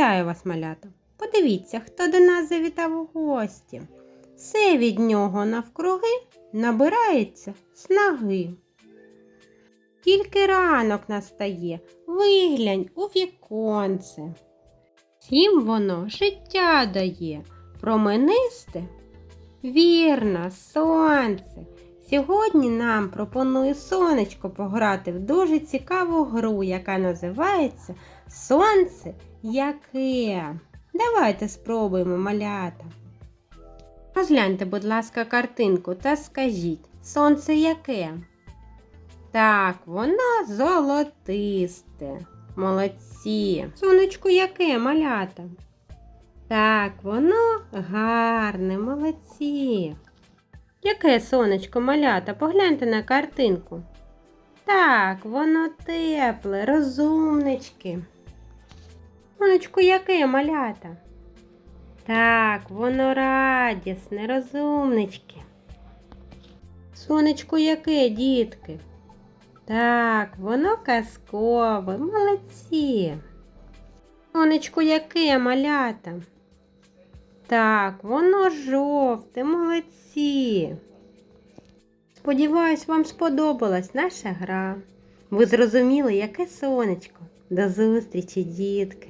Вітаю вас, малята! Подивіться, хто до нас завітав у гості. Все від нього навкруги набирається снаги. Тільки ранок настає, виглянь у віконце. Всім воно життя дає, променисте, вірно, сонце. Сьогодні нам пропонує сонечко пограти в дуже цікаву гру, яка називається Сонце яке. Давайте спробуємо малята. Розгляньте, будь ласка, картинку та скажіть, сонце яке? Так, воно золотисте. Молодці. Сонечко яке, малята? Так, воно гарне, молодці. Яке сонечко малята? Погляньте на картинку. Так, воно тепле, розумнички. Сонечко яке малята? Так, воно радісне, розумнички. Сонечко яке, дітки? Так, воно казкове, молодці. Сонечко яке малята? Так, воно жовте, молодці. Сподіваюсь, вам сподобалась наша гра. Ви зрозуміли, яке сонечко. До зустрічі, дітки!